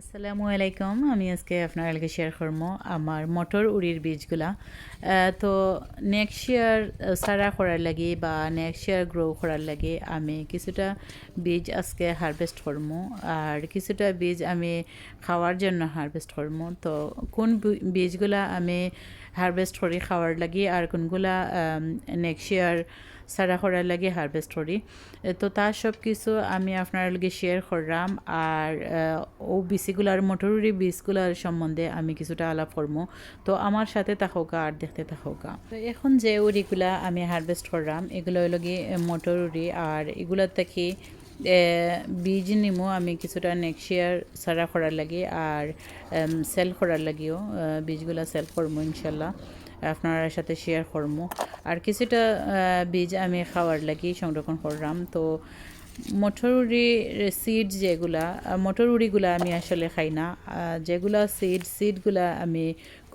আসসালামু আলাইকুম। আমি আজকে আপনার আগে শেয়ার করব আমার মটর উড়ির বীজগুলা। তো নেক্সট ইয়ার সারা করার লাগে বা নেক্সট ইয়ার গ্রো করার লাগে আমি কিছুটা বীজ আজকে হারভেস্ট করব। আর কিছুটা বীজ আমি খাওয়ার জন্য হারভেস্ট করব। তো কোন বীজগুলা আমি হারভেস্ট করি খাওয়ার লাগে আর কোনগুলা নেক্সট ইয়ার সারা করার লাগে হারভেস্ট করি তো তার সব কিছু আমি আপনার লগে শেয়ার করলাম আর ও বিসিগুলার মটরুরি বীজগুলার সম্বন্ধে আমি কিছুটা আলাপ করব তো আমার সাথে থাকোকা আর দেখতে থাকোকা। তো এখন যে উড়িগুলা আমি হারভেস্ট করলাম এগুলো হলো গিয়ে মটরুরি আর এগুলোর থেকে বীজ নিমো আমি কিছুটা নেক্সট ইয়ার সারা করার লাগে আর সেল করার লাগেও বীজগুলা সেল করব ইনশাল্লাহ। আপনার সাথে শেয়ার করব আর কিছুটা বীজ আমি খাওয়ার লাগি সংরক্ষণ করলাম। তো মটরুরি সিড যেগুলা মটরুড়িগুলা আমি আসলে খাই না। যেগুলা সিড সিডগুলা আমি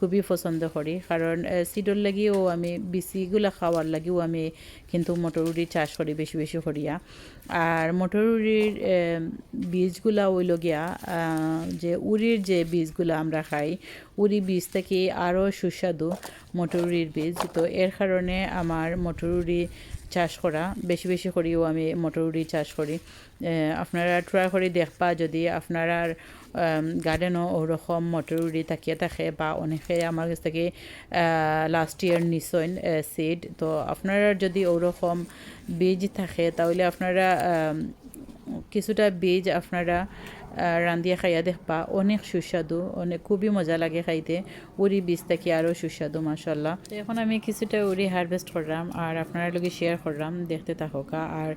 খুবই পছন্দ করি। কারণ সিডর লাগিও আমি বিচিগুলা খাওয়ার লাগিও আমি কিন্তু মটরুরি চাষ করি। বেশি বেশি করিয়া আর মটরুরির বীজগুলা ওইল গিয়া আহ, যে উরির যে বীজগুলা আমরা খাই উরি বীজ থেকে আরও সুস্বাদু মটরুরির বীজ। তো এর কারণে আমার মটরুরি চাষ করা, বেশি বেশি করিও আমি মটরুরি চাষ করি। আপনারা ট্রাই করে দেখবা যদি আপনারা গার্ডেনও ওরকম মটরুরি তাকিয়ে থাকে বা অনেকে আমার কাছ থেকে লাস্ট ইয়ার নিছেন সিড তো আপনারা যদি ওরকম বীজ থাকে, তাহলে আপনারা কিছুটা বীজ আপনারা রান্ধিয়ে খাইয়া দেখবা অনেক সুস্বাদু, অনেক খুবই মজা লাগে খাইতে। উড়ি বীজ থাকি আরও সুস্বাদু মাসাল্লাহ এখন আমি কিছুটা উড়ি হারভেস্ট করলাম আর আপনার লগে শেয়ার করলাম দেখতে থাকা আর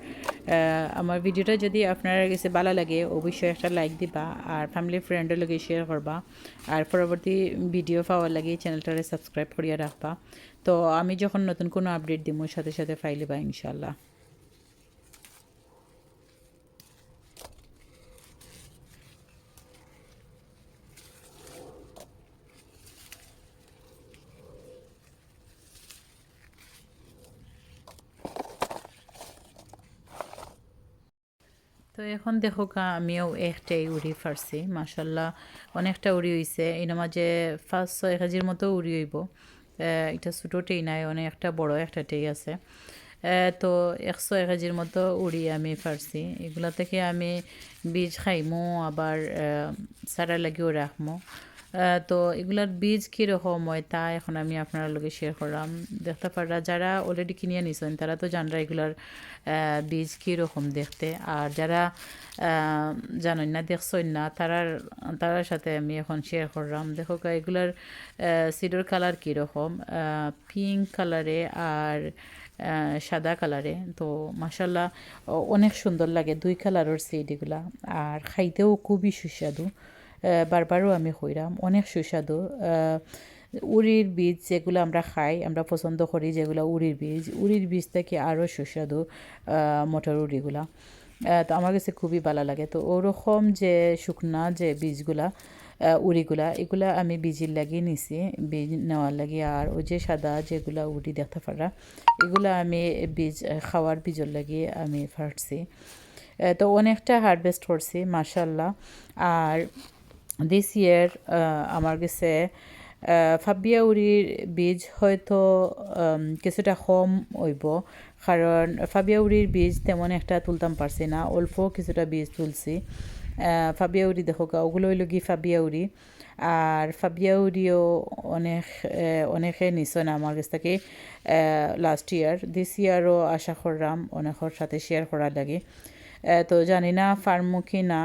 আমার ভিডিওটা যদি আপনার কাছে ভালো লাগে অবশ্যই একটা লাইক দিবা আর ফ্যামিলি ফ্রেন্ডের লগে শেয়ার করবা আর পরবর্তী ভিডিও পাওয়ার লাগে চ্যানেলটারে সাবস্ক্রাইব করিয়া রাখবা তো আমি যখন নতুন কোনো আপডেট দিব সাথে সাথে ফাইলিবা ইনশাল্লাহ তো এখন দেখো কা আমিও একটাই উড়ি ফারছি মাসাল্লাহ অনেকটা উড়ি হইছে। এই মাঝে ফার্স্ট ছয় কেজির মতো উড়ি হইব। এটা ছোটো টেই নাই অনেক একটা বড় একটা টেই আছে তো একশো এক কেজির মতো উড়ি আমি ফারছি এগুলা থেকে আমি বীজ খাইমো, আবার সারা লাগিও রাখমো। তো এগুলার বীজ কীরকম হয় তা এখন আমি আপনার লগে শেয়ার করলাম। দেখতে পারা যারা অলরেডি কিনিয়ে নিছেন, তারা তো জানরা এগুলার বীজ কীরকম দেখতে। আর যারা জানেন না দেখছেন না তারার তারার সাথে আমি এখন শেয়ার করলাম। দেখো এগুলার সিডোর কালার কীরকম পিঙ্ক কালারে আর সাদা কালারে তো মাসাল্লাহ অনেক সুন্দর লাগে দুই কালারের সিড এগুলা। আর খাইতেও খুবই সুস্বাদু। বারবারও আমি হইরাম অনেক সুস্বাদু। উড়ির বীজ যেগুলো আমরা খাই, আমরা পছন্দ করি যেগুলো উড়ির বীজ। উড়ির বীজ থেকে আরও সুস্বাদু মটর উড়িগুলা তো আমার কাছে খুবই ভালো লাগে। তো ওরকম যে শুকনা যে বীজগুলা উড়িগুলা এগুলা আমি বীজের লাগিয়ে নিছি, বীজ নেওয়ার লাগে। আর ওই যে সাদা যেগুলা উড়ি দেখতে পারা এগুলা আমি বীজ খাওয়ার বীজের লাগিয়ে আমি ফাটছি। তো অনেকটা হারভেস্ট করছি মার্শাল্লাহ আর দিস ইয়ার আমার কাছে ফাবিয়া উড়ির বীজ হয়তো কিছুটা কম হইব। কারণ ফাবিয়া উড়ির বীজ তেমন একটা তুলতাম পারছি না অল্প কিছুটা বীজ তুলছি। আহ, ফাবিয়া উড়ি দেখো ওগুলো হইল কি ফাবিয়া উড়ি আর ফাবিয়া উড়িও অনেক অনেকে না আমার কাছ থেকে লাস্ট ইয়ার দিস ইয়ারও আশা করলাম অনেকের সাথে শেয়ার করার লাগে। তো জানি না ফার্মো কি না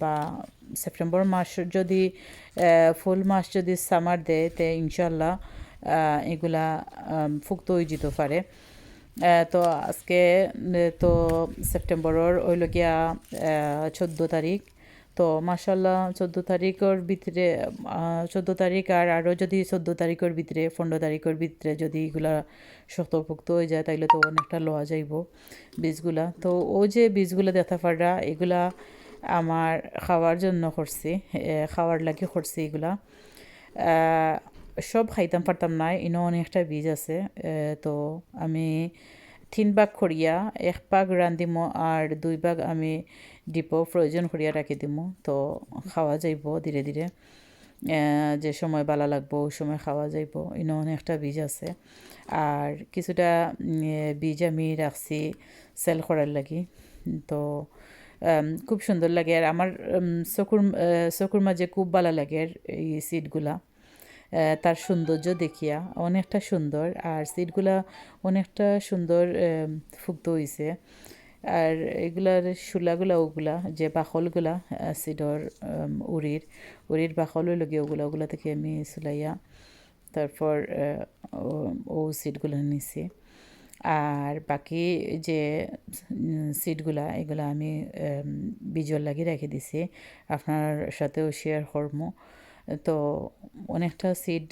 বা সেপ্টেম্বর মাস যদি ফুল মাস যদি সামার দেয়, তে ইনশাল্লাহ এগুলা ফুক্ত হয়ে যেতে পারে। তো আজকে তো সেপ্টেম্বরের ওইল গিয়া চোদ্দ তারিখ। তো মাসাল্লাহ চোদ্দ তারিখের ভিতরে চোদ্দ তারিখ আর আরও যদি চোদ্দ তারিখের ভিতরে, পনেরো তারিখের ভিতরে যদি এগুলা শক্তপুক্ত হয়ে যায়, তাইলে তো অনেকটা লওয়া যাইব বীজগুলা। তো ও যে বীজগুলা দেখা পারা এগুলা আমার খাওয়ার জন্য করছি খাওয়ার লাগে করছি এগুলা। সব খাইতাম পারতাম না, ইনো অনেকটা বীজ আছে তো আমি তিন ভাগ করিয়া, এক ভাগ রান্ধিমো আর দুই ভাগ আমি ডিপ প্রয়োজন করিয়া রাখি দিমু, তো খাওয়া যাইব ধীরে ধীরে। যে সময় বালা লাগবো, ওই সময় খাওয়া যাইব, ইনো অনেকটা বীজ আছে। আর কিছুটা বীজ আমি রাখছি সেল করার লাগি, তো খুব সুন্দর লাগে। আর আমার চকুর চকুর মাঝে খুব ভালো লাগে এই সিটগুলা। তার সৌন্দর্য দেখিয়া। অনেকটা সুন্দর। আর সিটগুলা অনেকটা সুন্দর ফুক্ত হইছে। আর এগুলার শুলাগুলা ওগুলা যে বাকলগুলা আহ, সিডর উড়ির উড়ির বাকল লগে ওগুলা ওগুলা থেকে আমি সুলাইয়া তারপর ও সিটগুলো নিছি। আর বাকি যে সিটগুলা এগুলা আমি বিজল লাগি রেখে দিছি। আপনার সাথেও শেয়ার করব তো অনেকটা সিড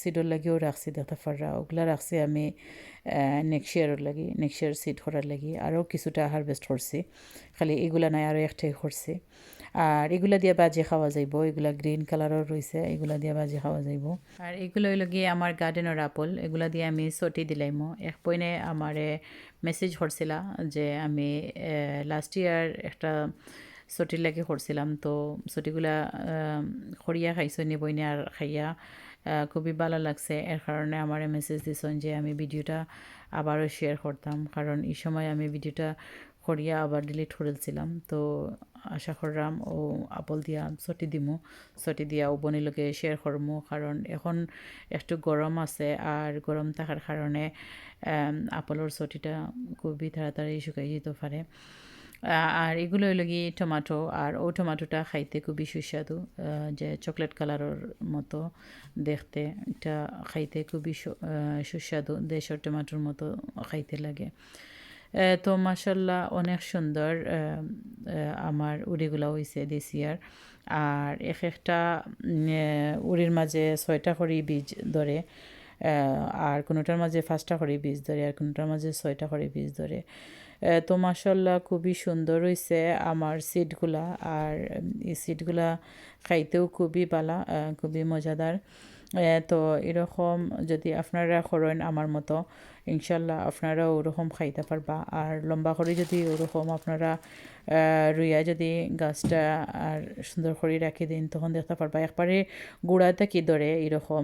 সিডর লাগিও রাখছি দেখতে পাররা ওগুলা রাখছি আমি নেক্সট ইয়ারের লাগি নেক্সট ইয়ার সিড করার লাগি। আরও কিছুটা হারভেস্ট করছি। খালি এগুলা নাই, আরও একটাই করছি। আর এগুলা দিয়ে বাজি খাওয়া যাইব। এগুলা গ্রিন কালারও রয়েছে এগুলা দিয়ে বাজি খাওয়া যাইব। আর এগুলো হইল গিয়ে আমার গার্ডেনের আপল এগুলা দিয়ে আমি সটি দিলাইমো। এক পয়নে আমারে মেসেজ করছিলা যে আমি লাস্ট ইয়ার একটা ছটির লাগে করছিলাম। তো ছটিগুলা খরিয়া খাইছো নি বইনে আর খাইয়া খুবই ভালো লাগছে। এর কারণে আমার মেসেজ দিছেন যে আমি ভিডিওটা আবারও শেয়ার করতাম। কারণ এই সময় আমি ভিডিওটা করিয়া আবার ডিলিট করেছিলাম তো আশা করলাম ও আপল দিয়া ছটি দিমু। ছটি দিয়া ও বনিলকে শেয়ার করমু কারণ এখন একটু গরম আছে আর গরম থাকার কারণে আপলের ছটিটা খুবই তাড়াতাড়ি শুকাই যেতে পারে আর এগুলো হইল গিয়ে টমাটো আর ও টমাটোটা খাইতে খুবই সুস্বাদু যে চকলেট কালারের মতো দেখতে, এটা খাইতে খুবই সুস্বাদু দেশের টমাটোর মতো খাইতে লাগে। তো মাসাল্লাহ অনেক সুন্দর আমার উড়িগুলা হয়েছে দিস ইয়ার আর এক একটা উড়ির মাঝে ছয়টা করে বীজ ধরে আর কোনোটার মাঝে পাঁচটা করে বীজ ধরে, আর কোনোটার মাঝে ছয়টা করে বীজ ধরে। তো মাসাল্লাহ খুবই সুন্দর হয়েছে আমার সিটগুলা আর এই সিটগুলা খাইতেও খুবই ভালো খুবই মজাদার। তো এরকম যদি আপনারা করেন আমার মতো, ইনশাল্লাহ আপনারা ওরকম খাইতে পারবা। আর লম্বা করে যদি ওরকম আপনারা রুইয়া যদি গাছটা আর সুন্দর করে রাখি দিন, তখন দেখতে পারবা। একবারে গুড়াতে কি ধরে এরকম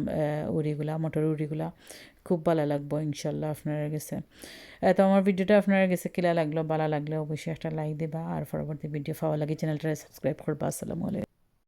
উড়িগুলা, মটর উড়িগুলা, খুব ভালো লাগবো ইনশাল্লাহ আপনারা গেছে তো আমার ভিডিওটা আপনারা গেছে কিলা লাগল, ভালো লাগলে অবশ্যই একটা লাইক দিবা। আর পরবর্তী ভিডিও পাওয়া লাগে চ্যানেলটা সাবস্ক্রাইব করবা। আসসালামু আলাইকুম।